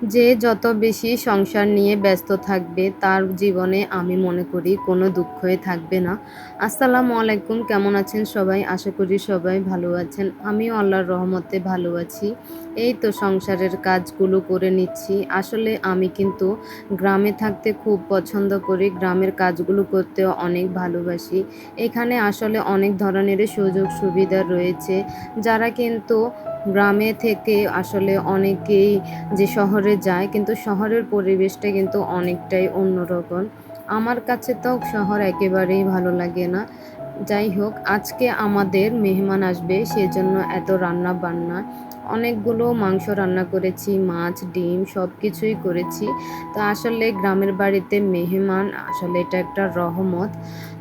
যে যত বেশি সংসার নিয়ে ব্যস্ত থাকবে, তার জীবনে আমি মনে করি কোনো দুঃখই থাকবে না। আসসালামু আলাইকুম, কেমন আছেন সবাই? আশা করি সবাই ভালো আছেন। আমিও আল্লাহর রহমতে ভালো আছি। এই তো সংসারের কাজগুলো করে নিচ্ছি। আসলে আমি কিন্তু গ্রামে থাকতে খুব পছন্দ করি। গ্রামের কাজগুলো করতেও অনেক ভালোবাসি। এখানে আসলে অনেক ধরনের সুযোগ সুবিধা রয়েছে। যারা কিন্তু গ্রামে থেকে আসলে অনেকেই যে শহরে যায়, কিন্তু শহরের পরিবেশটা কিন্তু অনেকটাই অন্যরকম। আমার কাছে তো শহর একেবারেই ভালো লাগে না। যাই হোক, আজকে আমাদের মেহমান আসবে, সেজন্য এত রান্না বান্না অনেকগুলো মাংস রান্না করেছি, মাছ, ডিম সব কিছুই করেছি। তো আসলে গ্রামের বাড়িতে মেহমান, আসলে এটা একটা রহমত।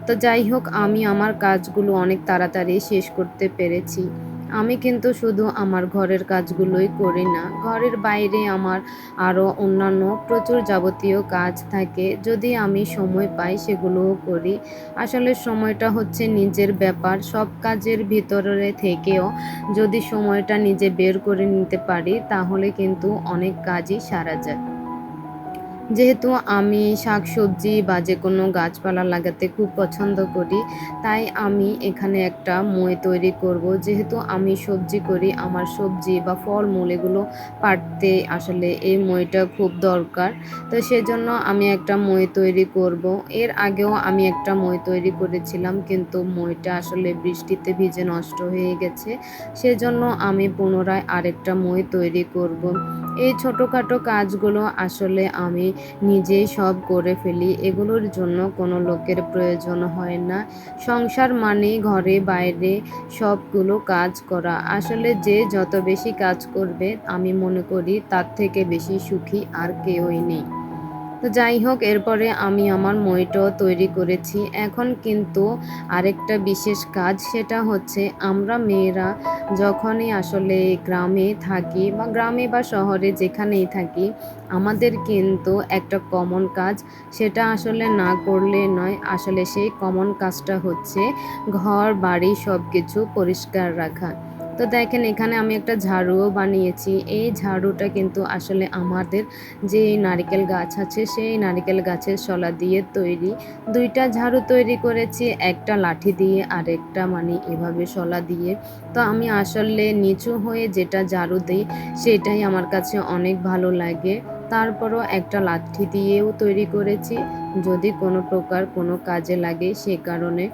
তো যাই হোক, আমি আমার কাজগুলো অনেক তাড়াতাড়ি শেষ করতে পেরেছি। আমি কিন্তু শুধু আমার ঘরের কাজগুলোই করি না। ঘরের বাইরে আমার আরও অন্যান্য প্রচুর যাবতীয় কাজ থাকে। যদি আমি সময় পাই সেগুলোও করি। আসলে সময়টা হচ্ছে নিজের ব্যাপার। সব কাজের ভিতরে থেকেও যদি সময়টা নিজে বের করে নিতে পারি, তাহলে কিন্তু অনেক কাজই সারা যায়। যেহেতু আমি শাক সবজি বা যে কোনো গাছপালা লাগাতে খুব পছন্দ করি, তাই আমি এখানে একটা মই তৈরি করব। যেহেতু আমি সবজি করি, আমার সবজি বা ফলমূল এগুলো পাড়তে আসলে এই মইটা খুব দরকার। তো সেজন্য আমি একটা মই তৈরি করব। এর আগেও আমি একটা মই তৈরি করেছিলাম, কিন্তু মইটা আসলে বৃষ্টিতে ভিজে নষ্ট হয়ে গেছে। সেজন্য আমি পুনরায় আরেকটা মই তৈরি করব। এই ছোটোখাটো কাজগুলো আসলে আমি নিজেই সব করে ফেলি। এগুলোর জন্য কোনো লোকের প্রয়োজন হয় না। সংসার মানে ঘরে, বাইরে সবগুলো কাজ করা। আসলে যে যত বেশি কাজ করবে, আমি মনে করি তার থেকে বেশি সুখী আর কেউই নেই। তো যাই হোক, এরপরে আমি আমার মইটাও তৈরি করেছি। এখন কিন্তু আরেকটা বিশেষ কাজ, সেটা হচ্ছে আমরা মেয়েরা যখনই আসলে গ্রামে থাকি বা গ্রামে বা শহরে যেখানেই থাকি, আমাদের কিন্তু একটা কমন কাজ, সেটা আসলে না করলে নয়, আসলে সেই কমন কাজটা হচ্ছে ঘর, বাড়ি সব কিছু পরিষ্কার রাখা। তো দেখেন, এখানে আমি একটা ঝাড়ুও বানিয়েছি। এই ঝাড়ুটা কিন্তু আসলে আমাদের যে নারিকেল গাছ আছে, সেই নারিকেল গাছের শলা দিয়ে তৈরি। দুইটা ঝাড়ু তৈরি করেছি, একটা লাঠি দিয়ে আর একটা মানে এভাবে শলা দিয়ে। তো আমি আসলে নিচু হয়ে যেটা ঝাড়ু দিই, সেটাই আমার কাছে অনেক ভালো লাগে। তারপরও একটা লাঠি দিয়েও তৈরি করেছি। যদি কোনো প্রকার কোনো কাজে লাগে সে কারণে।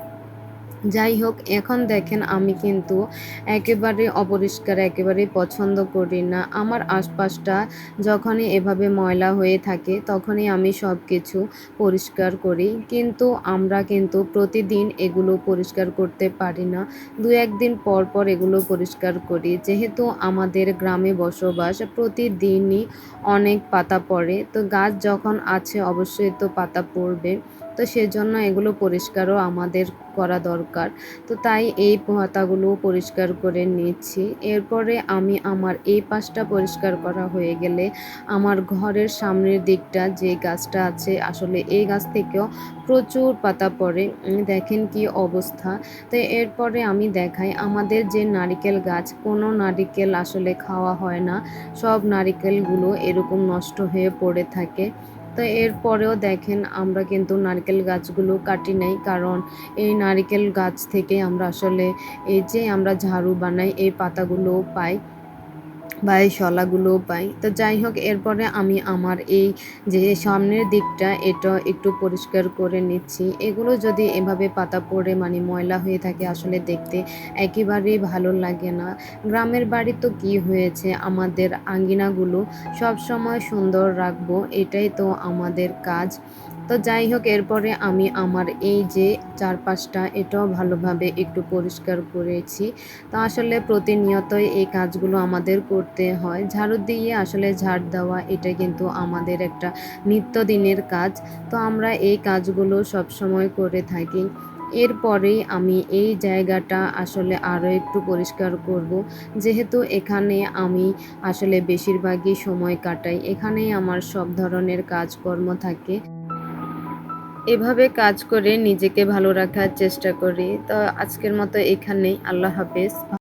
যাই হোক, এখন দেখেন আমি কিন্তু একেবারে অপরিষ্কার, একেবারে পছন্দ করি না। আমার আশপাশটা যখনই এভাবে ময়লা হয়ে থাকে, তখনই আমি সব কিছু পরিষ্কার করি। কিন্তু আমরা কিন্তু প্রতিদিন এগুলো পরিষ্কার করতে পারি না। দু একদিন পর পর এগুলো পরিষ্কার করি। যেহেতু আমাদের গ্রামে বসবাস, প্রতিদিনই অনেক পাতা পড়ে। তো গাছ যখন আছে, অবশ্যই তো পাতা পড়বে। তো সেজন্য এগুলো পরিষ্কারও আমাদের করা দরকার। তো তাই এই পাতাগুলো পরিষ্কার করে নিচ্ছি। এরপরে আমি আমার এই পাশটা পরিষ্কার করা হয়ে গেলে আমার ঘরের সামনের দিকটা যে গাছটা আছে, আসলে এই গাছ থেকেও প্রচুর পাতা পড়ে। দেখেন কি অবস্থা। তো এরপরে আমি দেখাই, আমাদের যে নারিকেল গাছ, কোনো নারিকেল আসলে খাওয়া হয় না। সব নারিকেলগুলো এরকম নষ্ট হয়ে পড়ে থাকে। তো এরপরেও দেখেন আমরা কিন্তু নারকেল গাছগুলো কাটি নাই, কারণ এই নারকেল গাছ থেকে আমরা আসলে এই যে আমরা ঝাড়ু বানাই, এই পাতাগুলোও পাই। বা এই শলাগুলোও পাই। তো যাই হোক, এরপরে আমি আমার এই যে সামনের দিকটা, এটা একটু পরিষ্কার করে নিচ্ছি। এগুলো যদি এভাবে পাতা পড়ে মানে ময়লা হয়ে থাকে, আসলে দেখতে একেবারেই ভালো লাগে না। গ্রামের বাড়ি তো কি হয়েছে, আমাদের আঙ্গিনাগুলো সব সময় সুন্দর রাখব, এটাই তো আমাদের কাজ। তো যাই হোক, এরপরে আমি আমার এই যে চারপাশটা, এটাও ভালোভাবে একটু পরিষ্কার করেছি। তো আসলে প্রতিনিয়তই এই কাজগুলো আমাদের করতে হয়। ঝাড়ু দিয়ে আসলে ঝাড় দেওয়া, এটা কিন্তু আমাদের একটা নিত্যদিনের কাজ। তো আমরা এই কাজগুলো সবসময় করে থাকি। এরপরেই আমি এই জায়গাটা আসলে আরও একটু পরিষ্কার করব। যেহেতু এখানে আমি আসলে বেশিরভাগই সময় কাটাই। এখানেই আমার সব ধরনের কাজকর্ম থাকে। এভাবে কাজ করে নিজেকে ভালো রাখার চেষ্টা করি। তো আজকের মতো এখানেই। আল্লাহ হাফেজ।